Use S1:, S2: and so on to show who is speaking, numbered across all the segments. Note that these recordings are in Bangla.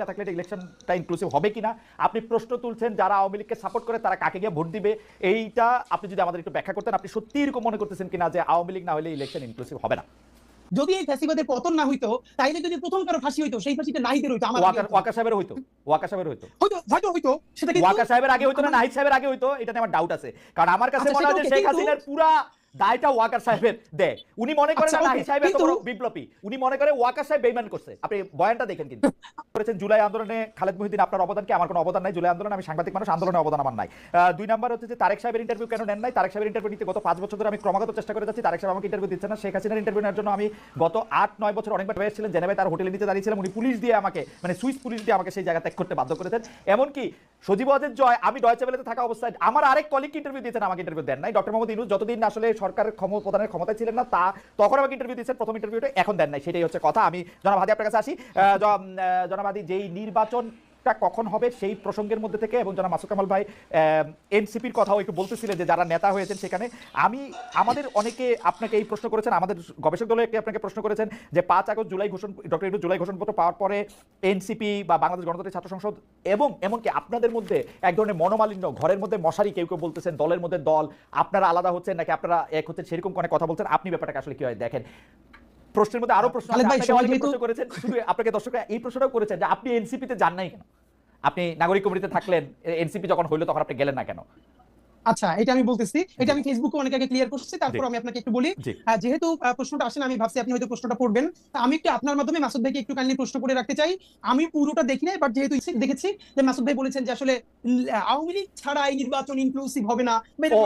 S1: না থাকলে এটা ইলেকশনটা ইনক্লুসিভ হবে কিনা? আপনি প্রশ্ন তুলছেন যারা আওয়ামী লীগকে সাপোর্ট করে তারা কাকে গিয়ে ভোট দিবে? এইটা আপনি যদি আমাদের একটু ব্যাখ্যা করতেন আপনি সত্যি এরকম মনে করতেছেন কিনা যে আওয়ামী লীগ না হলে ইলেকশন ইনক্লুসিভ হবে না?
S2: যদি এই ফ্যাসিবাদের পতন না হইতো তাইলে যদি প্রথম কারও ফাঁসি হইতো সেই ফাঁসিটা নাহিদের হইতো আমার
S1: ওয়াকার সাহেবের হইতো। ওয়াকার সাহেবের হইতো।
S2: হয়তো হয়তো হইতো সেটা কিন্তু
S1: ওয়াকার সাহেবের আগে হইতো না নাহিদ সাহেবের আগে হইতো এটা নিয়ে আমার ডাউট আছে। কারণ আমার কাছে
S2: আচ্ছা,
S1: মনে হয় যে শেখ হাসিনার পুরা দায়টা ওয়াকার সাহেবের। দেয় উনি মনে করেন
S2: আচ্ছা,
S1: না নাহিদ সাহেব এত বড় বিপ্লবী। উনি মনে করে ওয়াকার সাহেব বেইমান করছে। আপনি বয়ানটা দেখেন কিন্তু। করেছেন, জুলাই আন্দোলনে খালেদ মহিউদ্দিন, আপনার অবদান কি আমার কোনো অবদান নাই, জুলাই আন্দোলনে আমি সাংবাদিক মানুষ, আন্দোলনে অবদান আমার নাই। দুই নাম্বার হচ্ছে যে তারেক সাহেবের ইন্টারভিউ কেন নেন নাই? তারেক সাহেবের ইন্টারভিউ নিতে গত পাঁচ বছর ধরে আমি ক্রমাগত চেষ্টা করে যাচ্ছি, তারেক সাহেব আমাকে ইন্টারভিউ দিচ্ছে না। শেখ হাসিনার ইন্টারভিউ নেওয়ার জন্য আমি গত আট, নয় বছর অনেকবার এসেছিলেন জেনেভায় তার হোটেলে নিতে দাঁড়িয়েছিলাম, উনি পুলিশ দিয়ে আমাকে মানে সুইস পুলিশ দিয়ে আমাকে সেই জায়গা ত্যাগ করতে বাধ্য করেছেন। এমনকি সজীব ওয়াজেদ জয়, আমি ডয়চে বেলাতে থাকা অবস্থায় আমার আরেক কলিগ ইন্টারভিউ দিয়েছেন, আমাকে ইন্টারভিউ দেন নাই। ডক্টর মোহাম্মদ ইউনুস যতদিন আসলে সরকারের ক্ষমতা প্রদানের ক্ষমতায় ছিলেন না, তা তখন আমাকে ইন্টারভিউ দিয়েছেন, প্রথম ইন্টারভিউটা এখন দেন নাই, সেটাই হচ্ছে কথা। আমি জনাব হাদি আপনার কাছে আসি। জনাব হাদি যেই নির্বাচনটা কখন হবে সেই প্রসঙ্গের মধ্যে থেকে, এবং জনাব মাসুদ কামাল ভাই এনসিপির কথাও একটু বলতেছিলেন যে যারা নেতা হয়েছেন সেখানে, আমি, আমাদের অনেকে আপনাকে এই প্রশ্ন করেছেন, আমাদের গবেষক দলে আপনাকে প্রশ্ন করেছেন যে পাঁচ আগস্ট জুলাই ঘোষণ, ডক্টর ইউনুস জুলাই ঘোষণপত্র পাওয়ার পরে এনসিপি বা বাংলাদেশ গণতান্ত্রিক ছাত্র সংসদ এবং এমনকি আপনাদের মধ্যে এক ধরনের মনোমালিন্য, ঘরের মধ্যে মশারি কেউ কেউ বলতেছেন, দলের মধ্যে দল, আপনারা আলাদা হচ্ছেন নাকি আপনারা এক হচ্ছেন, সেরকম কোনো কথা বলছেন? আপনি ব্যাপারটাকে আসলে কি হয় দেখেন? প্রশ্নের মধ্যে আরও প্রশ্ন করেছেন। শুধু আপনাকে দর্শকরা এই প্রশ্নটাও করেছেন যে আপনি এনসিপিতে যান নাই কেন? আপনি নাগরিক কমিটিতে থাকলেন এনসিপি যখন হইল তখন আপনি গেলেন না কেন?
S2: আচ্ছা এটা আমি বলতেছি। এটা আমি ফেসবুকে অনেক আগে ক্লিয়ার করছি তারপর আমি আপনাকে একটু বলি। যেহেতু প্রশ্নটা আসেন আমি ভাবছি আপনি হয়তো প্রশ্নটা পড়বেন। তা আমি একটু আপনার মাধ্যমে মাসুদ ভাইকে একটু কাইন্ডলি প্রশ্ন করে রাখতে চাই। আমি পুরোটা দেখি নাই বাট যেহেতু দেখেছি যে মাসুদ ভাই বলেছেন যে আসলে আওয়ামী লীগ ছাড়া এই নির্বাচন ইনক্লুসিভ হবে না একটা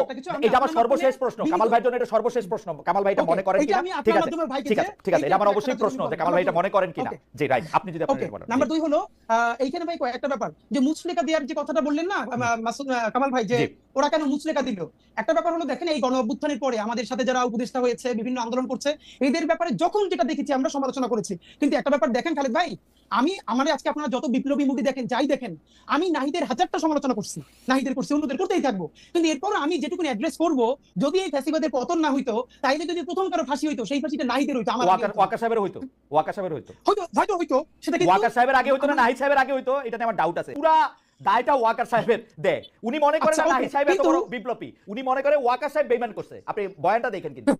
S1: এটা আমার সর্বশেষ প্রশ্ন। কামাল ভাইয়ের জন্য এটা সর্বশেষ প্রশ্ন। কামাল ভাই এটা মনে করেন কিনা?
S2: আমি
S1: ঠিক
S2: আপনার
S1: আছে ঠিক আছে ঠিক আছে এটা আমার অবশ্যই প্রশ্ন যে কামাল ভাই এটা মনে করেন কিনা. জি রাইট আপনি যদি
S2: ওকে
S1: আপনার বলেন।
S2: নাম্বার দুই হলো আহ, এইখানে ভাই কয়েকটা ব্যাপার। যে মুচলেকা দেওয়ার যে কথাটা বললেন না মাসুদ কামাল ভাই যে। ওরা কেন মুচলেকা দিল? একটা ব্যাপার হলো দেখেন এই গণ অভ্যুত্থানের পরে আমাদের সাথে যারা উপদেষ্টা হয়েছে বিভিন্ন আন্দোলন করছে এদের ব্যাপারে যখন যেটা দেখেছি আমরা সমালোচনা করেছি। কিন্তু একটা ব্যাপার দেখেন খালেদ ভাই আমি আমার আজকে আপনারা যত বিপ্লবী মুভি দেখেন যাই দেখেন আমি নাহিদের হাজারটা সমালোচনা করছি। নাহিদের করছি অন্যদের করতেই থাকব। কিন্তু এরপর আমি যেটুকু অ্যাড্রেস করব যদি এই ফ্যাসিবাদের পতন না হইতো তাইলে যদি প্রথম কারও ফাঁসি হইতো সেই ফাঁসিটা নাহিদের হইতো আমার।
S1: ওয়াকার সাহেবের হইতো। ওয়াকার সাহেবের হইতো।
S2: হয়তো হয়তো হইতো সেটা কিন্তু
S1: ওয়াকার সাহেবের আগে হইতো না নাহিদ সাহেবের আগে হইতো এটা নিয়ে আমার ডাউট আছে। পুরা দায়টা ওয়াকার সাহেবের দেয় উনি মনে করেন
S2: আচ্ছা,
S1: নাহিদ সাহেব এত বড় বিপ্লবী। উনি মনে করে ওয়াকার সাহেব বেইমান করছে। আপনি বয়ানটা দেখেন কিন্তু।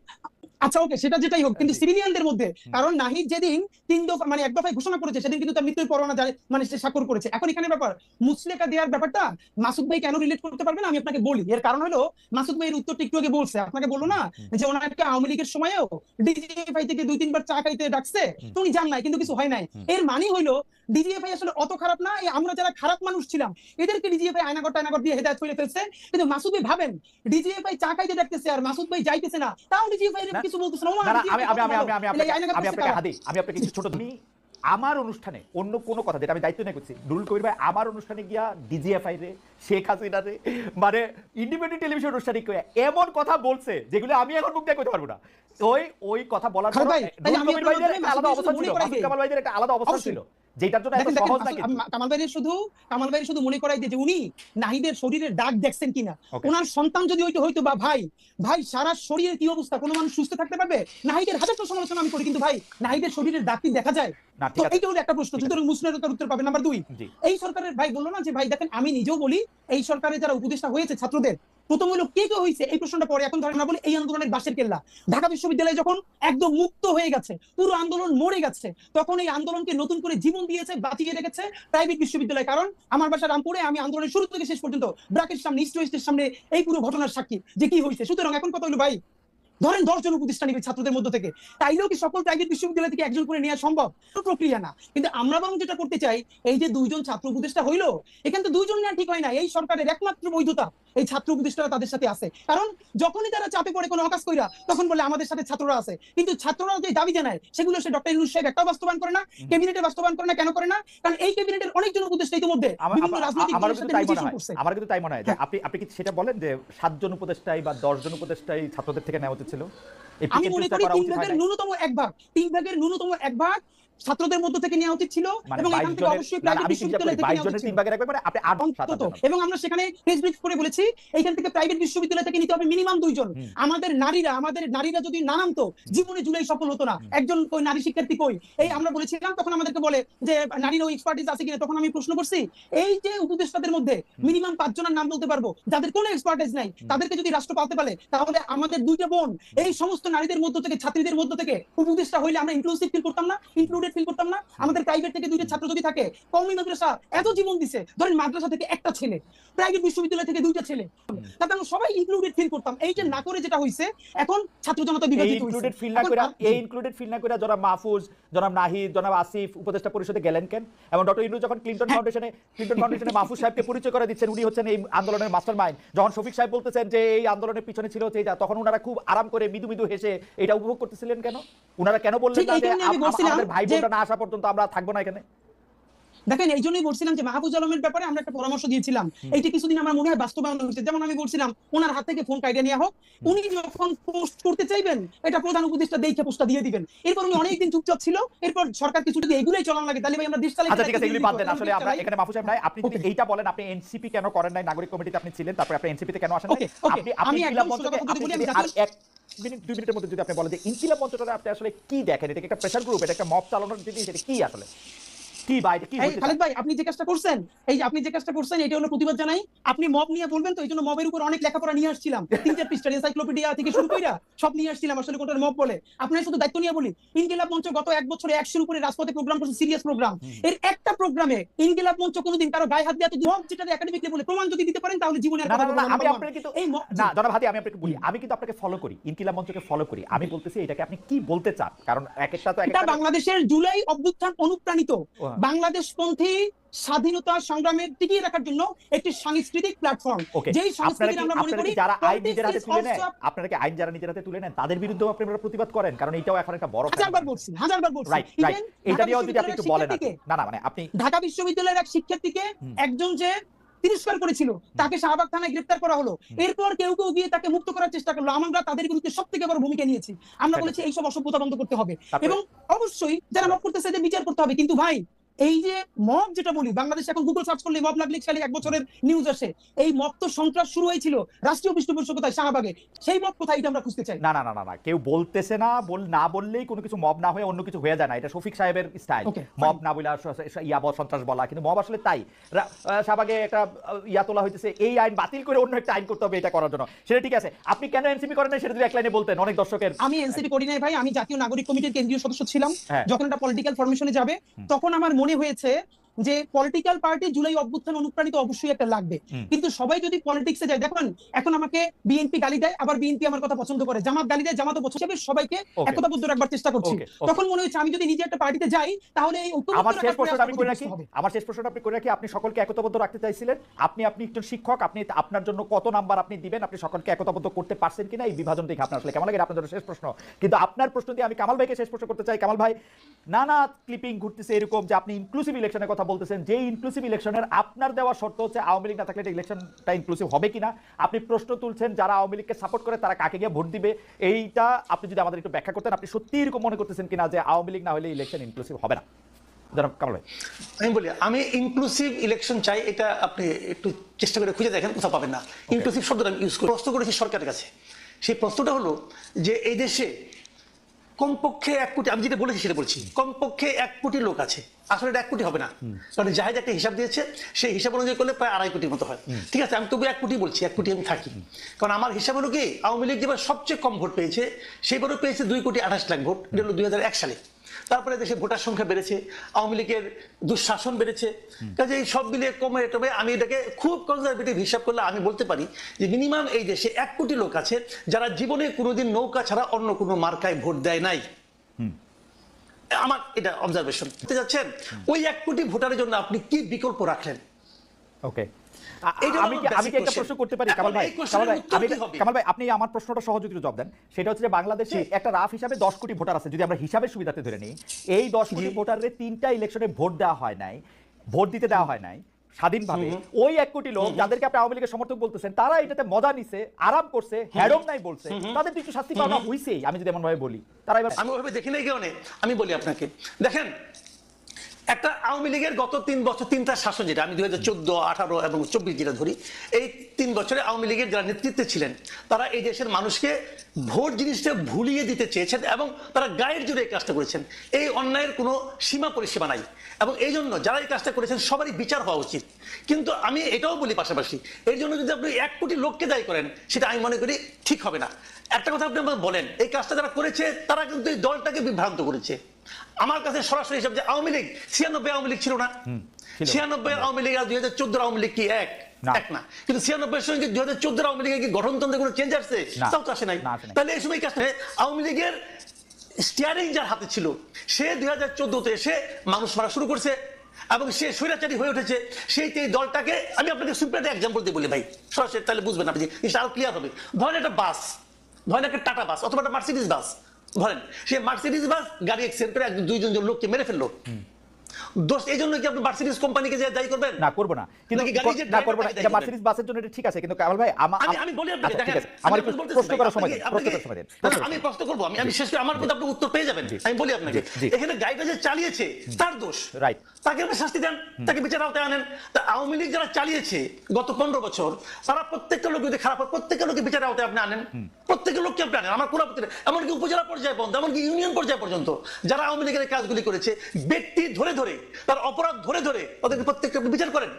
S2: আচ্ছা ওকে সেটা যেটাই হোক কিন্তু সিভিলিয়ানদের মধ্যে কারণ নাহিদ যেদিন তিন দফা মানে এক দফায় ঘোষণা করেছে সেদিন কিন্তু তার মৃত্যুর পরোয়ানা জারি মানে সে স্বাক্ষর করেছে। এখন এখানে ব্যাপার মুসলেকা দেওয়ার ব্যাপারটা মাসুদ ভাই কেন রিলেট করতে পারবেন আমি আপনাকে বলি। এর কারণ হলো মাসুদ ভাই এর উত্তরটা একটু আগে বলছে। আপনাকে বলল না যে ওনাকে আওয়ামী লীগের সময়ও ডিজিএফআই থেকে দুই তিনবার চা খাইতে ডাকছে। তো উনি যান নাই কিন্তু কিছু হয় নাই। এর মানে হইল ডিজিএফআই আসলে অত খারাপ না আমরা যারা খারাপ মানুষ ছিলাম এদেরকে ডিজিএফআই আয়নাগর টায়নাগর দিয়ে হেদায়ত করে ফেলছে। কিন্তু মাসুদ ভাই ভাবেন ডিজিএফআই চা খাইতে ডাকতেছে আর মাসুদ ভাই যাইতেছে না তাও ডিজিএফআই। কিছু বলতেছে না।
S1: আমি আমি আমি আমি আমি আপনাকে আমি আপনাকে হাদি আমি আপনাকে কিছু ছোট তুমি আমার অনুষ্ঠানে অন্য কোনো কথা যেটা আমি দায়িত্ব নিয়ে করছি। নুরুল কবির ভাই আমার অনুষ্ঠানে গিয়া ডিজিএফআই রে শেখ হাসিনা রে মানে ইন্ডিপেন্ডেন্ট টেলিভিশন অনুষ্ঠানে এমন কথা বলছে যেগুলো আমি এখন মুখ দিয়ে কইতে পারব না। ওই ওই কথা বলার পর নুরুল কবির ভাইদের একটা আলাদা অবস্থান ছিল
S2: করাই
S1: মাসুদ
S2: দিই।
S1: কামাল ভাইদের একটা আলাদা অবস্থান ছিল। যেটার জন্য এত সহজ না
S2: কামাল ভাইয়ের শুধু কামাল ভাইয়ের শুধু মনে করাই দিয়ে যে উনি নাহিদের শরীরের দাগ দেখছেন কিনা। ওনার সন্তান যদি হইতো হইতো বা ভাই ভাই সারা শরীরের কি অবস্থা? কোনো মানুষ সুস্থ থাকতে পারবে? নাহিদের হাজারটা সমালোচনা আমি করি কিন্তু ভাই নাহিদের শরীরের দাগ কি দেখা যায়?
S1: না ঠিক আছে।
S2: এইটা একটা প্রশ্ন সুতরাং মুসলিমের উত্তর পাবে নাম্বার দুই। এই সরকারের ভাই বলল না যে ভাই দেখেন আমি নিজেও বলি এই সরকারের যারা উপদেষ্টা হয়েছে ছাত্রদের প্রথম হলো কে কে হয়েছে এই প্রশ্নটা পরে এখন ধরেন না বলে এই আন্দোলনের বাসের কেল্লা। ঢাকা বিশ্ববিদ্যালয় যখন একদম মুক্ত হয়ে গেছে পুরো আন্দোলন মরে গেছে তখন এই আন্দোলনকে নতুন করে জীবন দিয়েছে বাঁচিয়ে রেখেছে প্রাইভেট বিশ্ববিদ্যালয়। কারণ আমার বাসা রামপুরে আমি আন্দোলনের শুরু থেকে শেষ পর্যন্ত ব্রাকের সামনে ইস্ট ওয়েস্টের সামনে এই পুরো ঘটনার সাক্ষী যে কি হয়েছে। সুতরাং এখন কথা হলো ভাই ধরেন দশ জন উপদেষ্টা নিবে ছাত্রদের মধ্যে থেকে তাইলেও কি সকল প্রাইভেট বিশ্ববিদ্যালয় থেকে একজন করে নেওয়া সম্ভব? প্রক্রিয়া না। কিন্তু আমরা বরং যেটা করতে চাই এই যে দুইজন ছাত্র উপদেষ্টা হইল এখানে তো দুইজন নেওয়া ঠিক হয় না। এই সরকারের একমাত্র বৈধতা এই ছাত্র উপদেষ্টারা তাদের সাথে আছে। কারণ যখনই তারা চাপে পড়ে কোনো অকাজ কইরা তখন বলে আমাদের সাথে ছাত্ররা আছে। কিন্তু ছাত্ররা যে দাবি জানায় সেগুলো সে ডক্টর ইউনুস সাহেব একটাও বাস্তবায়ন করে না ক্যাবিনেটে বাস্তবায়ন করে না কেন করে না? কারণ এই ক্যাবিনেটের অনেকজন উপদেষ্টা ইতিমধ্যে
S1: আমার
S2: বিভিন্ন রাজনৈতিক দলের
S1: কিন্তু
S2: সাথে
S1: তাই মনে হয়।
S2: করছে।
S1: আমার কিন্তু তাই মনে হয় যে
S2: হ্যাঁ।
S1: আপনি আপনি কি সেটা বলেন যে সাতজন উপদেষ্টাই বা দশজন উপদেষ্টাই ছাত্রদের থেকে নেওয়া উচিত? ছিল। এই
S2: আমি মনে করি তিন ভাগের ন্যূনতম এক ভাগ। তিন ভাগের ন্যূনতম এক ভাগ ছাত্রদের মধ্য থেকে নেওয়া উচিত ছিল
S1: মানে
S2: এবং এখান থেকে অবশ্যই প্রাইভেট বিশ্ববিদ্যালয় থেকে নেওয়া উচিত ছিল।
S1: মানে
S2: এবং আমরা সেখানে প্রেস ব্রিফ করে বলেছি এইখান থেকে প্রাইভেট বিশ্ববিদ্যালয় থেকে নিতে হবে মিনিমাম দুইজন। আমাদের নারীরা আমাদের নারীরা যদি না নামতো জীবনে জুলাই সফল হতো না। একজন কই নারী শিক্ষার্থী কই? এই আমরা বলেছিলাম তখন আমাদেরকে বলে যে নারীর ওই এক্সপার্টিস আছে কিনা? তখন আমি প্রশ্ন করছি এই যে উপদেষ্টাদের মধ্যে মিনিমাম পাঁচ জনের নাম বলতে পারব? যাদের কোনো এক্সপার্টিস নাই তাদেরকে যদি রাষ্ট্র পালতে পারে তাহলে আমাদের দুইটা বোন এই সমস্ত নারীদের মধ্য থেকে ছাত্রীদের মধ্য থেকে উপদেষ্টা হইলে আমরা ইনক্লুসিভ ফিল করতাম না ইনক্লুডেড ফিল করতাম না? আমাদের প্রাইভেট থেকে দুইটা ছাত্র যদি থাকে কওমি মাদ্রাসা এত জীবন দিছে ধরেন মাদ্রাসা থেকে একটা ছেলে প্রাইভেট বিশ্ববিদ্যালয় থেকে দুইটা ছেলে। তাতে আমরা সবাই ইনক্লুডেড ফিল করতাম। এইটা না করে যেটা হইছে এখন ছাত্র জনতা বিভাজিত
S1: ইনক্লুডেড ফিল না করে এই ইনক্লুডেড ফিল না করে জনাব মাহফুজ জনাব নাহিদ জনাব আসিফ উপদেষ্টা পরিষদে গেলেন কেন? এবং ডক্টর ইনু যখন ক্লিন্টন ফাউন্ডেশনে ক্লিন্টন ফাউন্ডেশনে মাহফুজ সাহেবকে পরিচয় করে দিচ্ছেন উনি হচ্ছেন এই আন্দোলনের মাস্টার মাইন্ড যখন শফিক সাহেব বলতেছেন যে এই আন্দোলনের পিছনে ছিল হচ্ছে এটা তখন ওনারা খুব আরাম করে মৃদু মৃদু হেসে এটা উপভোগ করতেছিলেন কেন? ওনারা কেন বললেন না যে আমাদের ভাই না আসা পর্যন্ত আমরা থাকব না এখানে।
S2: দেখেন এই জন্যই বলছিলাম যে আলমের ব্যাপারে আমরা একটা পরামর্শ দিয়েছিলাম। এইটা কিছুদিন আমার মনে হয় বাস্তবায়ন হয়েছে। যেমন আমি বলছিলাম ওনার হাত থেকে ফোন নেওয়া হোক। উনি যখন পোস্ট করতে চাইবেন এটা প্রধান উপদেষ্টা দেখে পোস্টটা দিয়ে দিবেন। এরপর উনি অনেকদিন চুপচাপ ছিল। এরপর সরকার কিছু যদি এগুলোই চলানো লাগে তাহলে ভাই আমরা দেশ চালাই
S1: আচ্ছা ঠিক আছে এগুলি বাদ দেন। আসলে আমরা এখানে মাহফুজ সাহেব নাই আপনি যদি. এইটা বলেন আপনি এনসিপি কেন করেন নাই? নাগরিক কমিটিতে আপনি ছিলেন তারপরে আপনি এনসিপি তে কেন আসেন. আপনি আপনি
S2: আমি
S1: ইনকিলাব
S2: একদম কথা বলি, আমি
S1: মিনিট, দুই মিনিটের মধ্যে যদি আপনি বলেন যে ইনকিলাব মঞ্চটা আপনি আসলে কি দেখেন? এটা একটা প্রেশার গ্রুপ এটা একটা মব চালানোর জিনিস, এটা কি আসলে? কি বাইরে কি হইতে
S2: ভাই আপনি যে কাজটা করছেন এই যে আপনি যে কাজটা করছেন এটা হলো প্রতিবাদ জানাই। আপনি মব নিয়ে বলবেন তো এই জন্য মবের উপর অনেক লেখাপড়া নিয়ে আসছিলাম। তিন চার পৃষ্ঠার এনসাইক্লোপিডিয়া থেকে শুরু কইরা সব নিয়ে আসছিলাম আসলে কোনটার মব বলে। আপনার শুধু দায়িত্ব নিয়ে বলি ইনকিলাব মঞ্চ গত এক বছরে একশোর উপরে রাজপথে প্রোগ্রাম করছে সিরিয়াস প্রোগ্রাম এর একটা প্রোগ্রামে ইনকিলাব মঞ্চ কোনোদিন কারও গায়ে হাত দেওয়া মব যেটা একাডেমিক লেভেলে প্রমাণ যদি দিতে পারেন তাহলে জীবনে
S1: আমি আপনাকে কিন্তু
S2: এই
S1: না জনাব আমি আপনাকে বলি আমি কিন্তু আপনাকে ফলো করি ইনকিলাব মঞ্চকে ফলো করি। আমি বলতেছি এটাকে আপনি কি বলতে চান? কারণ এক একটা তো একটা
S2: বাংলাদেশের জুলাই অভ্যুত্থান অনুপ্রাণিত।
S1: হ্যাঁ।
S2: বাংলাদেশপন্থী স্বাধীনতা সংগ্রামের টিকিয়ে রাখার জন্য একটি সাংস্কৃতিক প্ল্যাটফর্ম যেই সংস্কৃতি আমরা মনে করি
S1: যারা আইন নিজের হাতে তুলে নেন আপনারা কি আইন যারা নিজের হাতে তুলে নেন তাদের বিরুদ্ধেও আপনারা প্রতিবাদ করেন কারণ এটাও এখন একটা বড়
S2: হাজারবার বলছি হাজারবার বলছি।
S1: এটা নিয়েও যদি আপনি একটু বলেন না না মানে আপনি
S2: ঢাকা বিশ্ববিদ্যালয়ের এক শিক্ষার্থীকে একজন যে তিরস্কার করেছিল তাকে শাহবাগ থানায় গ্রেফতার করা হলো। এরপর কেউ কেউ গিয়ে তাকে মুক্ত করার চেষ্টা করল। আমরা তাদের বিরুদ্ধে সব থেকে বড় ভূমিকা নিয়েছি। আমরা বলেছি এইসব অসভ্যতা বন্ধ করতে হবে। এবং অবশ্যই যারা মব করতেছে বিচার করতে হবে কিন্তু ভাই এই যে মব যেটা বলি বাংলাদেশ এখন গুগল সার্চ করলে মব লাগলে খালি এক বছরের নিউজ আসে। এই মব তো সন্ত্রাস শুরু হয়েছিল রাষ্ট্রীয় পৃষ্ঠপোষকতায় শাহবাগে। সেই মব কোথায় এটা আমরা খুঁজতে চাই?
S1: না না না না কেউ বলতেছে না বল না বললেই কোনো কিছু মব না হয়ে অন্য কিছু হয়ে যায় না। এটা শফিক সাহেবের স্টাইল মব না বলে ইয়া বল সন্ত্রাস বলা কিন্তু মব আসলে তাই। শাহবাগে একটা ইয়া তোলা হইতেছে এই আইন বাতিল করে অন্য একটা আইন করতে হবে এটা করার জন্য। সেটা ঠিক আছে। আপনি কেন এনসিপি করেন না সেটা যদি এক লাইনে বলতেন অনেক দর্শকের
S2: আমি এনসিপি করি নাই ভাই আমি জাতীয় নাগরিক কমিটির কেন্দ্রীয় সদস্য ছিলাম।
S1: হ্যাঁ।
S2: যখন এটা পলিটিক্যাল ফরমেশনে যাবে তখন আমার মনে হয়েছে যে পলিটিক্যাল পার্টি জুলাই অভ্যুত্থান অনুপ্রাণিত অবশ্যই একটা লাগবে। কিন্তু সবাই যদি পলিটিক্সে যায় দেখুন এখন আমাকে বিএনপি গালি দেয় আবার বিএনপি আমার কথা পছন্দ করে। জামাত গালি দেয় জামাত পছন্দ হিসেবে সবাইকে. একতাবদ্ধ রাখবার চেষ্টা করছি. তখন মনে হয়েছে আমি যদি নিজে একটা পার্টিতে যাই তাহলে এই ঐক্যবদ্ধ
S1: আমার শেষ প্রশ্নটা আমি করে রাখি। আমার শেষ প্রশ্নটা আপনি করে রাখি। আপনি সকলকে একতাবদ্ধ রাখতে চাইছিলেন। আপনি আপনি একজন শিক্ষক আপনি আপনার জন্য কত নাম্বার আপনি দিবেন আপনি সকলকে একতাবদ্ধ করতে পারছেন কিনা এই বিভাজন দেখে আপনার আসলে কেমন লাগে? আপনার জন্য শেষ প্রশ্ন। কিন্তু আপনার প্রশ্ন দিয়ে আমি কামাল ভাইকে শেষ প্রশ্ন করতে চাই। কামাল ভাই নানা ক্লিপিং ঘুরতেছে এরকম যে আপনি ইনক্লুসিভ ইলেকশনের কথা বলতেছেন যে ইনক্লুসিভ ইলেকশনের আপনার দেওয়া শর্ত হচ্ছে আওয়ামী লীগ না থাকলে এটা ইলেকশনটা ইনক্লুসিভ হবে কিনা? আপনি প্রশ্ন তুলছেন যারা আওয়ামী লীগকে সাপোর্ট করে তারা কাকে গিয়ে ভোট দিবে? এইটা আপনি যদি আমাদের একটু ব্যাখ্যা করতেন আপনি সত্যি এরকম মনে করতেছেন কিনা যে আওয়ামী লীগ না হলে ইলেকশন ইনক্লুসিভ হবে না? জনাব কামাল ভাই।
S3: আমি বলি আমি ইনক্লুসিভ ইলেকশন চাই এটা আপনি একটু চেষ্টা করে খুঁজে দেখেন কোথাও পাবেন না। ইনক্লুসিভ শব্দটা আমি ইউজ করি। প্রশ্ন করেছি সরকারের কাছে। সেই প্রশ্নটা হলো যে এই দেশে কমপক্ষে এক কোটি আমি যেটা বলেছি সেটা বলছি। কমপক্ষে এক কোটি লোক আছে। আসলে এক কোটি হবে না। কারণ জাহেদ একটা হিসাব দিয়েছে সেই হিসাব অনুযায়ী করলে প্রায় আড়াই কোটির মতো হয়। ঠিক আছে আমি তবু এক কোটি বলছি এক কোটি আমি থাকি। কারণ আমার হিসাব হলো কি আওয়ামী লীগ যেবার সবচেয়ে কম ভোট পেয়েছে সেইবারও পেয়েছে দুই কোটি আঠাশ লাখ ভোট। এটা হলো দুই হাজার এক সালে। তারপরে দেশে ভোটার সংখ্যা বেড়েছে আওয়ামী লীগের দুঃশাসন বেড়েছে। কাজে এই সব মিলিয়ে কমে তবে আমি এটাকে খুব কনজারভেটিভ হিসাব করলে আমি বলতে পারি যে মিনিমাম এই দেশে এক কোটি লোক আছে যারা জীবনে কোনোদিন নৌকা ছাড়া অন্য কোনো মার্কায় ভোট দেয় নাই। আমার এটা অবজারভেশন যাচ্ছেন ওই এক কোটি ভোটারের জন্য আপনি কি বিকল্প রাখলেন?
S1: ওকে আমি আমি কি একটা প্রশ্ন করতে পারি? কামাল ভাই কামাল ভাই আমি কামাল ভাই আপনি আমার প্রশ্নটা সহযোগিত জবাব দেন। সেটা হচ্ছে যে বাংলাদেশে একটা রাফ হিসাবে 10 কোটি ভোটার আছে। যদি আমরা হিসাবের সুবিধাতে ধরে নিই এই 10 কোটি ভোটারের তিনটা ইলেকশনে ভোট দেওয়া হয় নাই ভোট দিতে দেওয়া হয় নাই স্বাধীনভাবে। ওই এক কোটি লোক যাদেরকে আপনি আওয়ামী লীগের সমর্থক বলতেছেন তারা এটাতে মজা নিছে আরাম করছে হ্যাডম নাই বলছে। তাদের একটু শাস্তি পাওয়া হইছেই আমি যদি এমন ভাবে বলি। তারা এবার
S3: আমি ওভাবে দেখি নাই কারণে। আমি বলি আপনাকে। দেখেন একটা আওয়ামী লীগের গত তিন বছর, তিনটা শাসন যেটা, আমি দুই হাজার চোদ্দ, আঠারো এবং চব্বিশ যেটা ধরি, এই তিন বছরে আওয়ামী লীগের যারা নেতৃত্বে ছিলেন, তারা এই দেশের মানুষকে ভোট জিনিসটা ভুলিয়ে দিতে চেয়েছেন এবং তারা গায়ের জোরে এই কাজটা করেছেন। এই অন্যায়ের কোনো সীমা পরিসীমা নাই এবং এই জন্য যারা এই কাজটা করেছেন, সবারই বিচার হওয়া উচিত। কিন্তু আমি এটাও বলি পাশাপাশি, এর জন্য যদি আপনি এক কোটি লোককে দায়ী করেন, সেটা আমি মনে করি ঠিক হবে না। একটা কথা আপনি আমাকে বলেন, এই কাজটা যারা করেছে, তারা কিন্তু এই দলটাকে বিভ্রান্ত করেছে। আমার কাছে সরাসরি হিসাব যে আওয়ামী লীগ ছিয়ানব্বই আওয়ামী লীগ ছিল না। ছিয়ানব্বই আওয়ামী লীগ আর দুই হাজার চোদ্দ আওয়ামী লীগ কি এক? এক না। কিন্তু ছিয়ানব্বই সঙ্গে দুই হাজার চোদ্দ আওয়ামী লীগের কি গঠনতন্ত্রে কোনো চেঞ্জ আসছে? তাও তো আসে নাই।
S1: না, আসে নাই।
S3: তাহলে এই সময় কাজটা আওয়ামী লীগের স্টিয়ারিং যার হাতে ছিল সে দুই হাজার চোদ্দতে এসে মানুষ মারা শুরু করছে এবং সে স্বৈরাচারী হয়ে উঠেছে। সেই এই দলটাকে আমি আপনাকে একটা এক্সাম্পল দিয়ে বলি ভাই। সরাসরি তাহলে বুঝবেন আপনি আরও ক্লিয়ার হবে। ধরেন একটা বাস ধরেন একটা টাটা বাস অথবা একটা মার্সিডিজ বাস ধরেন সে মার্সিডিজ বাস গাড়ি অ্যাক্সিডেন্ট করে দুইজন লোককে মেরে ফেলল। দোষ এই জন্য কি আপনি মার্সিডিজ কোম্পানিকে যে দায়ী করবেন?
S1: না করব না। কিন্তু না করব না। এটা মার্সিডিজ বাসের জন্য এটা ঠিক আছে কিন্তু কামাল ভাই আমি
S3: আমি বলি আপনাকে
S1: আচ্ছা,
S3: দেখেন
S1: আমার প্রশ্ন করার সময় প্রশ্ন করার সময়
S3: আমি প্রশ্ন করব আমি আমি শেষ করে আমার কিন্তু আপনি উত্তর পেয়ে যাবেন। আমি বলি আপনাকে এখানে গাড়িটা যে চালিয়েছে তার দোষ।
S1: Right.
S3: তাকে আপনি শাস্তি দেন তাকে বিচার আওতায় আনেন। তা আওয়ামী লীগ যারা চালিয়েছে গত পনেরো বছর তারা প্রত্যেকটা লোক যদি খারাপ হয় প্রত্যেকটা লোকের বিচার আওতায় আপনি আনেন। প্রত্যেকটা লোককে আপনি আনেন। আমার কোনো আপত্তি এমনকি উপজেলা পর্যায়ে পর্যন্ত এমনকি ইউনিয়ন পর্যায়ে পর্যন্ত যারা আওয়ামী লীগের কাজগুলি করেছে ব্যক্তি ধরে ধরে তার অপরাধ ধরে ধরে তাদেরকে প্রত্যেককে বিচার করেন।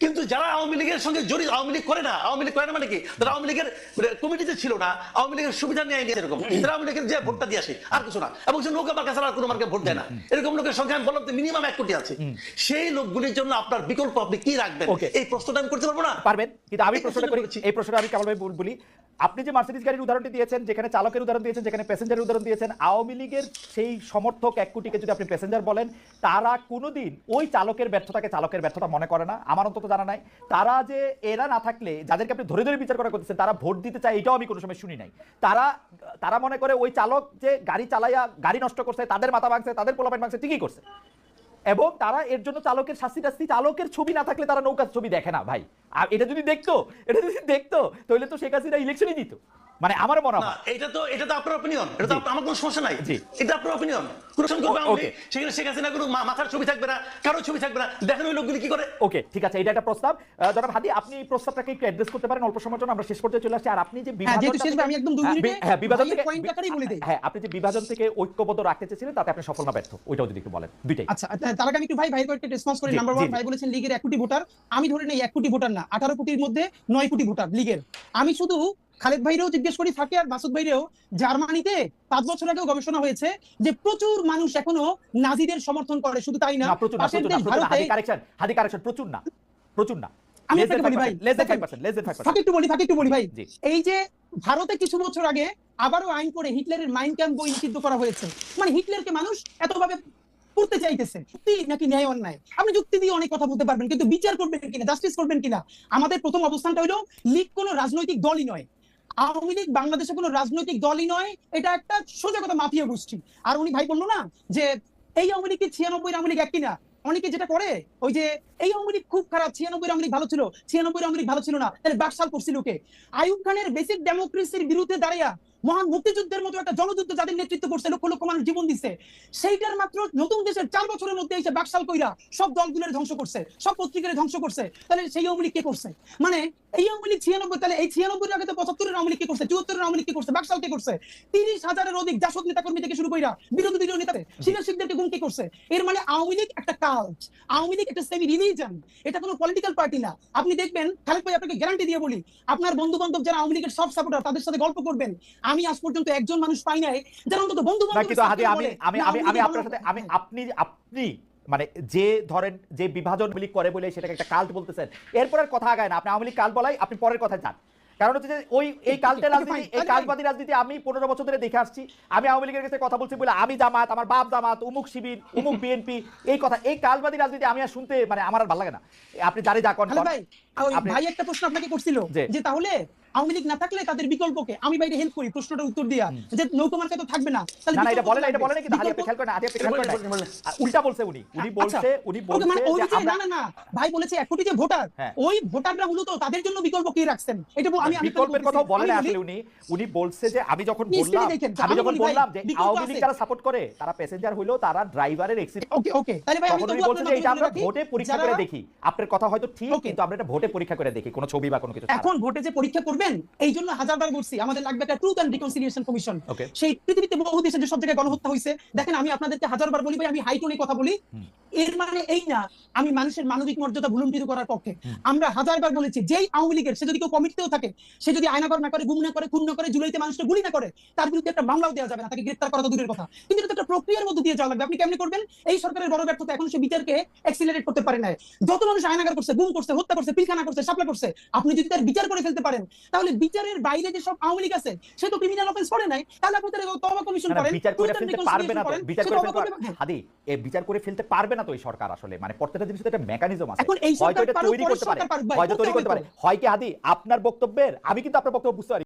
S3: কিন্তু যারা আওয়ামী লীগের সঙ্গে জড়িত আওয়ামী লীগ করে না আওয়ামী লীগ করে না মানে কি? তারা আওয়ামী লীগের কমিটিতে ছিল না আওয়ামী লীগের সুবিধা নিয়ে নিয়ে এরকম। তারা আওয়ামী লীগের যে ভোটটা দিয়ে আসে আর কিছু না। এবং সে নৌকা মার্কা ছাড়া আর কোনো মার্কে ভোট দেয় না। এরকম লোকের সংখ্যা আমি বললাম মিনিমাম এক কোটি আছে। সেই লোকগুলির জন্য আপনার বিকল্প আপনি কি রাখবেন? এই প্রশ্নটা আমি করতে পারব না?
S1: পারবেন কিন্তু আমি প্রশ্নটা করি এই প্রশ্নটা আমি কেমন বল- বলি। আপনি যে মার্সিডিজ গাড়ির উদাহরণটি দিয়েছেন যেখানে চালকের উদাহরণ দিয়েছেন যেখানে প্যাসেঞ্জারের উদাহরণ দিয়েছেন আওয়ামী লীগের সেই সমর্থক এক কোটিকে যদি আপনি প্যাসেঞ্জার বলেন তারা কোনোদিন ওই চালকের ব্যর্থতাকে চালকের ব্যর্থতা মনে করে না। আমার অন্তত জানা নাই। তারা যে এরা না থাকলে, যাদেরকে আপনি ধরে ধরে বিচার করা করতেছেন তারা ভোট দিতে চায়, এটাও আমি কোনো সময় শুনি নাই। তারা তারা মনে করে ওই চালক যে গাড়ি চালাইয়া গাড়ি নষ্ট করছে, তাদের মাথা ভাঙছে, তাদের পোলাপাইন ভাঙছে, ঠিকই করছে। এবং তারা এর জন্য চালকের শাস্তি টাস্তি, চালকের ছবি না থাকলে তারা নৌকার ছবি দেখে না, ভাই। আর এটা যদি দেখতো, এটা যদি দেখতো, তাহলে তো শেখ হাসিনা ইলেকশনই দিত। মানে আমার মনে হয়
S3: এটা তো এটা তো আপনার অপিনিয়ন এটা তো আমার কোনো সমস্যা নাই। এটা আপনার অপিনিয়ন কোন সেখানে শেখ হাসিনা কোনো মাথার ছবি থাকবে না কারও ছবি থাকবে না। দেখেন ওই লোকগুলি কি করে?
S1: ওকে ঠিক আছে এটা একটা প্রস্তাব। জনাব হাদি আপনি এই প্রস্তাবটাকে একটু অ্যাড্রেস করতে পারেন অল্প সময়ের জন্য আমরা শেষ করতে চলে আসছি। আর আপনি যে
S2: হ্যাঁ, যেহেতু শেষ আমি একদম দুই
S1: হ্যাঁ,
S2: মিনিটে
S1: হ্যাঁ বিভাজন থেকে
S2: বলে দেই।
S1: হ্যাঁ আপনি যে বিভাজন থেকে ঐক্যবদ্ধ রাখতে চেয়েছিলেন তাতে আপনি সফল না ব্যর্থ। ওইটাও যদি একটু বলেন দুইটাই।
S2: আচ্ছা তা- তার আগে আমি একটু ভাই ভাইয়ের কয়েকটা রেসপন্স করি। নাম্বার
S1: জি,
S2: ওয়ান ভাই বলেছেন লিগের এক কোটি ভোটার। আমি ধরে নেই এক কোটি ভোটার না আঠারো কোটির মধ্যে নয় কোটি ভোটার লিগের। আমি শুধু খালেদ ভাইরেও জিজ্ঞেস করি থাকে আর মাসুদ ভাইরেও। জার্মানিতে পাঁচ বছর আগেও গবেষণা হয়েছে যে প্রচুর মানুষ এখনও নাজিদের সমর্থন করে শুধু তাই না
S1: প্রচুর না প্রচুর না প্রচুর না
S2: ভারতে
S1: হাদি কারেকশন হাদি কারেকশন প্রচুর না প্রচুর না।
S2: আমি
S1: লেস দেন
S2: আপনাকে বলি ভাই,
S1: লেস দেন
S2: দেখেন,
S1: 5% লেস দেন 5%
S2: ফাঁকে একটু বলি ফাঁকে একটু বলি ভাই। এই যে ভারতে কিছু বছর আগে আবারও আইন করে হিটলারের ক্যাম্প বই নিষিদ্ধ করা হয়েছে। মানে হিটলারকে মানুষ এতভাবে যুক্তি নাকি ন্যায় অন্যায়? আপনি যুক্তি দিয়ে অনেক কথা বলতে পারবেন কিন্তু বিচার করবেন কিনা জাস্টিস করবেন কিনা? আমাদের প্রথম অবস্থানটা হলো লীগ কোনো রাজনৈতিক দলই নয়। আওয়ামী লীগ বাংলাদেশে কোনো রাজনৈতিক দলই নয়, এটা একটা সোজা কথা মাফিয়া গোষ্ঠী। আর উনি ভাই বলল না যে, এই আওয়ামী লীগ কি ছিয়ানব্বই আওয়ামী লীগ এক কিনা অনেকে যেটা করে? ওই যে, এই আওয়ামী লীগ খুব খারাপ ছিয়ানব্বই আওয়ামী লীগ ভালো ছিল ছিয়ানব্বই আওয়ামী লীগ ভালো ছিল না, তাহলে বাকশাল করছিল ওকে আয়ুব খানের বেসিক ডেমোক্রেসির বিরুদ্ধে দাঁড়িয়ে মহান মুক্তিযুদ্ধের মতো একটা জনযুদ্ধ যাদের নেতৃত্ব করছে লক্ষ লক্ষ মানুষ জীবন দিচ্ছে সেইটার মাত্র নতুন দেশের চার বছরের মধ্যে এসে বাকশাল কইরা সব দলগুলোর ধ্বংস করছে সব পত্রিকার ধ্বংস করছে তাহলে সেই আওয়ামী লীগ কে করছে? মানে এই আওয়ামী লীগ ছিয়ানব্বই তাহলে এই ছিয়ানব্বই আগে তো পঁচাত্তরের আওয়ামী লীগ কে করছে চুয়াত্তরের আওয়ামী লীগ কে করছে বাকশাল কে করছে? তিরিশ হাজারের অধিক জাসদ নেতা কর্মী থেকে শুরু কইরা বিরোধী দলীয় নেতাদের শিক্ষক শিক্ষকদেরকে গুণ কে করছে? এর মানে আওয়ামী লীগ একটা কাল্ট আওয়ামী লীগ একটা সেমি রিলিজন এটা কোনো পলিটিক্যাল পার্টি না। আপনি দেখবেন খালেদ ভাই আপনাকে গ্যারান্টি দিয়ে বলি আপনার বন্ধু বান্ধব যারা আওয়ামী লীগের সব সাপোর্টার তাদের সাথে গল্প করবেন। আমি আজ পর্যন্ত একজন মানুষ পাই নাই যারা অন্তত বন্ধু
S1: কিন্তু হাদি আমি আমি আমি আমি আপনার সাথে আমি। আপনি আপনি মানে যে ধরেন যে বিভাজন মিলিক করে বলে সেটাকে একটা কাল্ট বলতেছেন এরপরের কথা আগায় না। আপনি আওয়ামী লীগ কাল বলাই আপনি পরের কথা যান। কারণ হচ্ছে যে ওই এই কালটের রাজনীতি এই কালবাদী রাজনীতি আমি পনেরো বছর ধরে দেখে আসছি। আমি আওয়ামী লীগের কাছে কথা বলছি বলে আমি জামাত আমার বাপ জামাত উমুক শিবির উমুক বিএনপি এই কথা এই কালবাদী রাজনীতি আমি আর শুনতে মানে আমার আর ভালো লাগে না। আপনি জানি যা করেন
S2: ভাই একটা প্রশ্ন আপনাকে করছিল যে তাহলে আওয়ামী লীগ না থাকলে তাদের বিকল্পকে আমি বাইরে হেল্প করি প্রশ্নটার উত্তর দিয়া। যে নৌকা মার্কা তো থাকবে না তাহলে
S1: না না এটা বলে না এটা বলে না কিন্তু হাদি আপনি খেয়াল করেন হাদি আপনি খেয়াল করেন উল্টা বলছে উনি উনি
S2: আচ্ছা।
S1: বলছে উনি
S2: ওকে, মানে ওই
S1: যে
S2: না না না ভাই বলেছে এক কোটি যে ভোটার
S1: হ্যাঁ।
S2: ওই ভোটাররা মূলত তাদের জন্য বিকল্প কি রাখছেন? এটা আমি আমি
S1: বিকল্পের কথাও বলে না আসলে উনি উনি বলছে যে আমি যখন বললাম আমি যখন বললাম যে আওয়ামী লীগ যারা সাপোর্ট করে তারা প্যাসেঞ্জার হইলেও তারা ড্রাইভারের এক্সিডেন্ট
S2: ওকে ওকে তাহলে ভাই আমি
S1: উনি
S2: তবুও
S1: যে এটা আমরা ভোটে পরীক্ষা করে দেখি। আপনার কথা হয়তো ঠিক কিন্তু আমরা এটা ভোটে পরীক্ষা করে দেখি কোনো ছবি বা কোনো কিছু
S2: এখন ভোটে যে পরীক্ষা এই জন্য হাজারবার বলছি আমাদের লাগবে একটা ট্রুথ অ্যান্ড রিকনসিলিয়েশন কমিশন সেই পৃথিবীতে বহু দেশে যে সব জায়গায় গণহত্যা হয়েছে দেখেন আমি আপনাদেরকে হাজারবার বলি ভাই আমি হাইটোনে কথা বলি। এর মানে এই না আমি মানুষের মানবিক মর্যাদা ভুলুণ্ঠিত করার পক্ষে। আমরা হাজারবার বলেছি যেই আওয়ামী লীগের সে যদি কেউ কমিটিতেও থাকে সে যদি আয়নাগর না করে গুম না করে খুন না করে জুলাইতে মানুষকে গুলি না করে তার বিরুদ্ধে একটা মামলাও দেওয়া যাবে না তাকে গ্রেফতার করা তো দূরের কথা। কিন্তু এটা একটা প্রক্রিয়ার মধ্যে দিয়ে যাওয়া লাগবে। আপনি কেমনি করবেন? এই সরকারের বড় ব্যর্থতা এখন সে বিচারকে এক্সিলারেট করতে পারে না যত মানুষ আয়নাগর করছে গুম করছে হত্যা করছে পিলখানা করছে সাপলা করছে আপনি যদি তার বিচার করে ফেলতে পারেন তাহলে বিচারের বাইরে যে সব আওয়ামী লীগ আছে সে তো ক্রিমিনাল অফেন্স করে নাই। তাহলে আপনি তার তবা কমিশন করেন।
S1: বিচার করে ফেলতে পারবে না তো বিচার করে ফেলতে। হাদি এ বিচার করে ফেলতে পারবে না তো এই সরকার আসলে। মানে প্রত্যেকটা জিনিসের একটা মেকানিজম আছে। হয়তো এটা তৈরি করতে পারে। হয়তো তৈরি করতে পারে। হয় কি হাদি আপনার বক্তব্যের আমি কিন্তু আপনার বক্তব্য বুঝতে পারি।